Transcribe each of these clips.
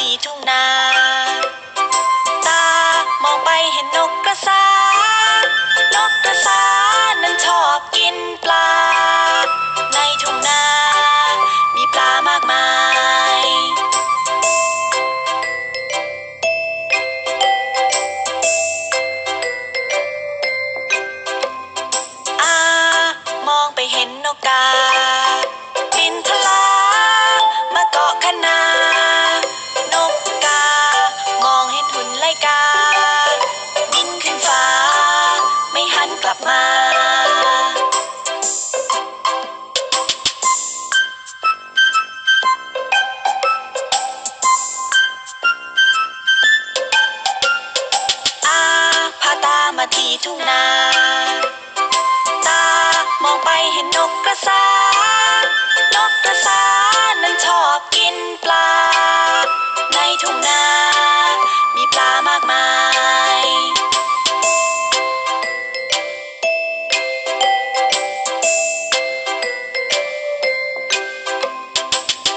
ที่ทุ่งนา มาที่ทุ่งนา ตามองไปเห็นนกกระสานกกระสานั้นชอบกินปลา ในทุ่งนา มีปลามากมาย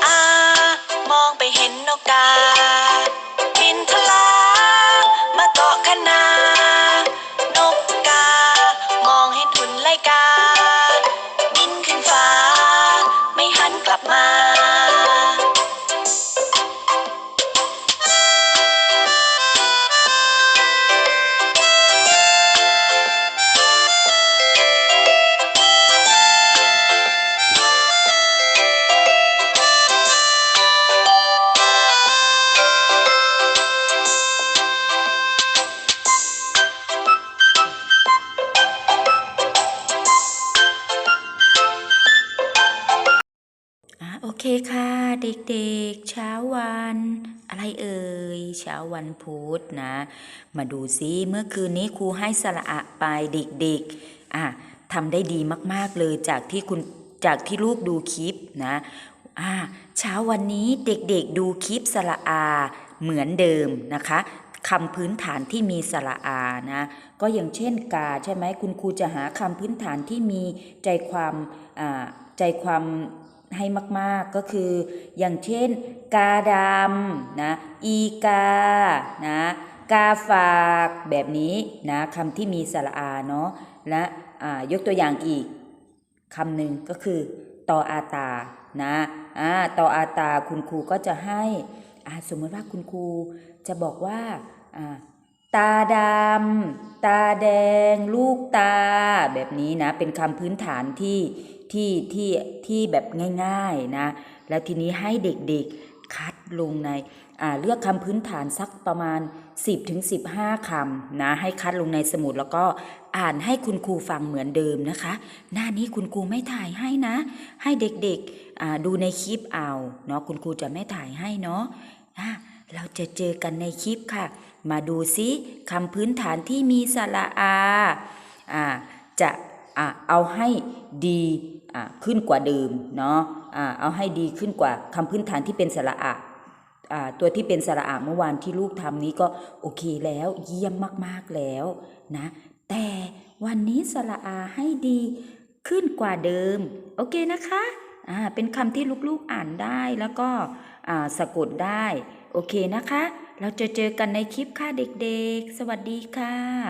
อามองไปเห็นนกกา โอเคค่ะ เด็กๆ เช้าวัน อะไรเอ่ย เช้าวันพุธนะ มาดูซิเมื่อคืนนี้ครูให้สระอะไปเด็กๆอะทำได้ดีมากๆเลยจากที่คุณจากที่ลูกดูคลิปนะอะเช้าวันนี้เด็กๆดูคลิปสระอาเหมือนเดิมนะคะคำพื้นฐานที่มีสระอานะ ก็อย่างเช่นกาใช่ไหมคุณครูจะหาคำพื้นฐานที่มีใจความอ่าใจความ ให้มากๆก็คือ อย่างเช่น กาดำนะอีกานะกาฝากแบบนี้นะคำที่มีสระอาเนาะและอ่ายกตัวอย่างอีกคำหนึ่งก็คือตออาตานะอ่าตออาตาคุณครูก็จะให้อ่าสมมติว่าคุณครูจะบอกว่าอ่าตาดำตาแดง ลูกตา แบบนี้นะ เป็นคำพื้นฐานที่ ที่ที่ที่แบบง่ายๆนะ แล้วทีนี้ให้เด็กๆคัดลงในเลือกคำพื้นฐานสักประมาณ 10ถึงคำนะ ให้คัดลงในสมุดแล้วก็อ่านให้คุณครูฟังเหมือนเดิมนะคะ หน้านี้คุณครูไม่ถ่ายให้นะ ให้เด็กๆดูในคลิปเอาเนาะคุณครูจะไม่ถ่ายให้เนาะอะเราจะเจอกันในคลิปค่ะ มาดูซิคำพื้นฐานที่มีสระอาจะ อ่าเอาให้ดีอ่าขึ้นกว่าเดิมเนาะอ่าเอาให้ดีขึ้นกว่าคำพื้นฐานที่เป็นสระอาอ่าตัวที่เป็นสระอาเมื่อวานที่ลูกทำนี้ก็โอเคแล้วเยี่ยมมากๆแล้วนะแต่วันนี้สระอาให้ดีขึ้นกว่าเดิม โอเคนะคะอ่าเป็นคำที่ลูกๆอ่านได้แล้วก็อ่าสะกดได้ โอเคนะคะ เราจะเจอกันในคลิปค่ะเด็กๆ สวัสดีค่ะ